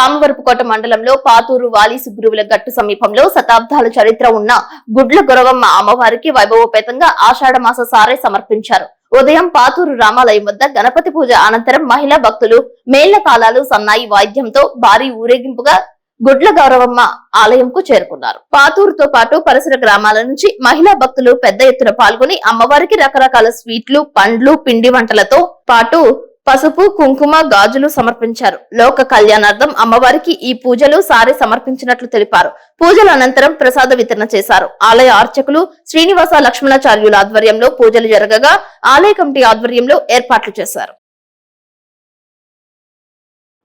రామవరపుకోట మండలంలో పాతూరు వాలి సుగ్రువుల గట్టు సమీపంలో శతాబ్దాల చరిత్ర ఉన్న గుడ్ల గొరవమ్మ అమ్మవారికి వైభవోపేతంగా ఆషాఢ మాస సారే సమర్పించారు. ఉదయం పాతూరు రామాలయం వద్ద గణపతి పూజ అనంతరం మహిళా భక్తులు మేళ్ళ కాలాలు సన్నాయి వాయిద్యంతో భారీ ఊరేగింపుగా గుడ్ల గౌరవమ్మ ఆలయంకు చేరుకున్నారు. పాతూరుతో పాటు పరిసర గ్రామాల నుంచి మహిళా భక్తులు పెద్ద ఎత్తున పాల్గొని అమ్మవారికి రకరకాల స్వీట్లు పండ్లు పిండి వంటలతో పాటు పసుపు కుంకుమ గాజులు సమర్పించారు. లోక కళ్యాణార్థం అమ్మవారికి ఈ పూజలు సారి సమర్పించినట్లు తెలిపారు. పూజల అనంతరం ప్రసాద వితరణ చేశారు. ఆలయ అర్చకులు శ్రీనివాస లక్ష్మణాచార్యుల ఆధ్వర్యంలో పూజలు జరగగా ఆలయ కమిటీ ఆధ్వర్యంలో ఏర్పాట్లు చేశారు.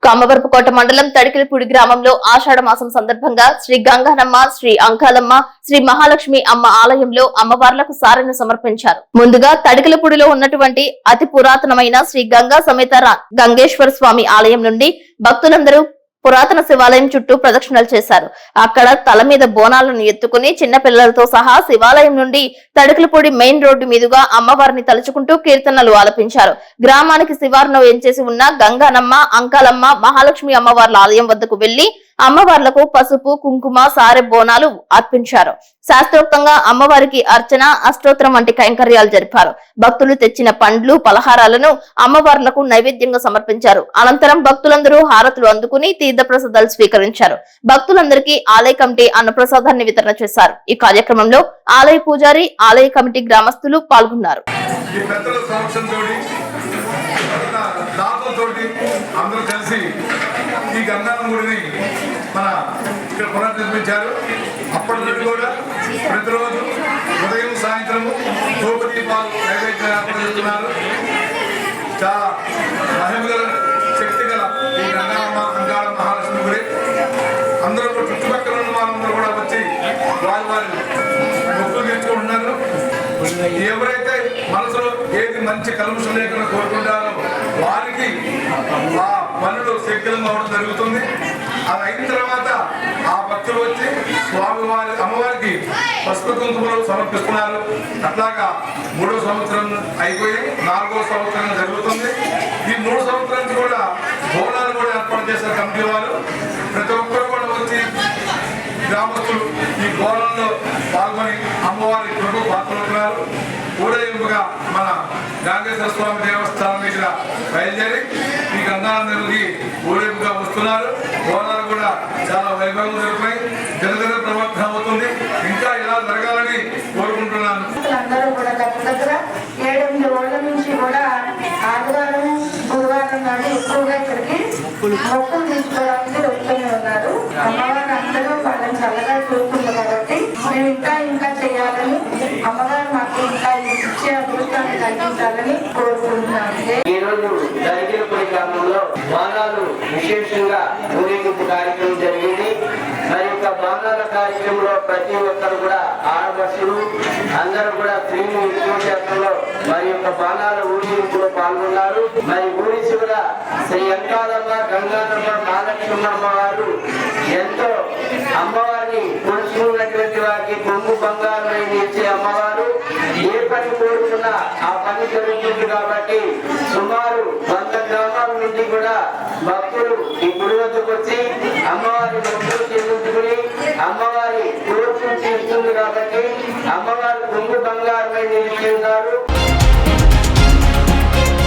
కామవరపుకోట మండలం తడికిలపూడి గ్రామంలో ఆషాఢ మాసం సందర్భంగా శ్రీ గంగానమ్మ శ్రీ అంకాలమ్మ శ్రీ మహాలక్ష్మి అమ్మ ఆలయంలో అమ్మవార్లకు సారను సమర్పించారు. ముందుగా తడికిలపూడిలో ఉన్నటువంటి అతి పురాతనమైన శ్రీ గంగా సమేత గంగేశ్వర స్వామి ఆలయం నుండి భక్తులందరూ పురాతన శివాలయం చుట్టూ ప్రదక్షిణలు చేశారు. అక్కడ తల మీద బోనాలను ఎత్తుకుని చిన్న పిల్లలతో సహా శివాలయం నుండి తడుకులపూడి మెయిన్ రోడ్డు మీదుగా అమ్మవారిని తలుచుకుంటూ కీర్తనలు ఆలపించారు. గ్రామానికి శివారును ఎంచేసి ఉన్న గంగానమ్మ అంకాలమ్మ మహాలక్ష్మి అమ్మవార్ల ఆలయం వద్దకు వెళ్ళి అమ్మవార్లకు పసుపు కుంకుమ సారె బోనాలు అర్పించారు. శాస్త్రోక్తంగా అమ్మవారికి అర్చన అష్టోత్తరం వంటి కైంకర్యాలు జరిపారు. భక్తులు తెచ్చిన పండ్లు పలహారాలను అమ్మవార్లకు నైవేద్యంగా సమర్పించారు. అనంతరం భక్తులందరూ హారతులు అందుకుని తీర్థప్రసాదాలు స్వీకరించారు. భక్తులందరికీ ఆలయ కమిటీ అన్నప్రసాదాన్ని వితరణ చేశారు. ఈ కార్యక్రమంలో ఆలయ పూజారి ఆలయ కమిటీ గ్రామస్తులు పాల్గొన్నారు. అందరూ కలిసి ఈ గంగారం గుడిని మన ఇక్కడ పునర్నిర్మించారు. అప్పటి నుండి కూడా ప్రతిరోజు ఉదయం సాయంత్రము ధూపదీపాలు నైవేద్యం ఏర్పాటు చేస్తున్నారు చాలా మహిమగల శక్తి గల ఈ గంగారమ్మ అంగాళ మహాలక్ష్మి గుడి. అందరూ చుట్టుపక్కల ఉన్న వాళ్ళందరూ కూడా వచ్చి వారి వారి మొక్కులు తీర్చుకుంటున్నారు. ఎవరైతే మనసులో ఏది మంచి కలుషం లేకుండా కోరుకుంటారో వారికి పనులు శీఘ్రం అవడం జరుగుతుంది. అది అయిన తర్వాత ఆ భక్తులు వచ్చి స్వామి వారి అమ్మవారికి పసుపు కుంకుమలు సమర్పిస్తున్నారు. అట్లాగా మూడో సంవత్సరం అయిపోయి నాలుగో సంవత్సరం జరుగుతుంది. ఈ మూడు సంవత్సరం కూడా బోనాలు కూడా ఏర్పాటు చేశారు కమిటీ వాళ్ళు. ప్రతి ఒక్కరు కూడా వచ్చి గ్రామస్తులు ఈ బోనంలో పాల్గొని అమ్మవారి కృప పాల్గొంటున్నారు ఊరేగింపుగా మన గాంధేశ్వర స్వామి దేవస్థానం దగ్గర బయలుదేరి ఈ గంగానందరికి ఊరేగింపుగా వస్తున్నారు. గోళాలు కూడా చాలా వైభవం జరిపాయి దినదిన ప్రవర్తన అవుతుంది. ఇంకా ఇలా జరగాలని కోరుకుంటున్నాను. అందరూ కూడా దగ్గర దగ్గర ఏడెనిమిది రోజుల నుంచి కూడా ఆదివారం గురువారం నాడు ఎక్కువగా ఇక్కడికి మొక్కులు తీసుకోవడానికి వస్తూనే ఉన్నారు. అమ్మవారు అందరూ వాళ్ళని చల్లగా చూస్తుంది కాబట్టి మేము ఇంకా ఇంకా చేయాలని అమ్మవారు మాకు ఇంకా ఇచ్చే అదృష్టాన్ని కలిగించాలని కోరుకుంటున్నాను ఈ రోజు దరిగిరపల్లి గ్రామంలో బాణాలు విశేషంగా ఊరేగింపు కార్యక్రమం జరిగింది. మరి యొక్క బాణాల కార్యక్రమంలో ప్రతి ఒక్కరు కూడా ఆడవసులు అందరూ కూడా స్త్రీలు ఎక్కువ మరి యొక్క బాణాల ఊరేగింపులో పాల్గొన్నారు. మరి ఊరించి కూడా శ్రీ ఎంకాలమ్మ గంగానమ్మ మహాలక్ష్మమ్మ వారు ఎంతో అమ్మవారిని కొలుచుకున్నటువంటి వారికి కొంగు బంగారం ఇచ్చే అమ్మవారు. ఏ పని కోరుకున్నా ఆ పని జరుగుతుంది కాబట్టి సుమారు వంద గ్రామాల నుండి కూడా భక్తులు ఈ గుడి వద్దకు వచ్చి అమ్మవారి భక్తులు చెల్లించుకుని అమ్మవారి కోరుకుని చేస్తుంది కాబట్టి అమ్మవారి కొంగు బంగారమై నిలిచి ఉన్నారు.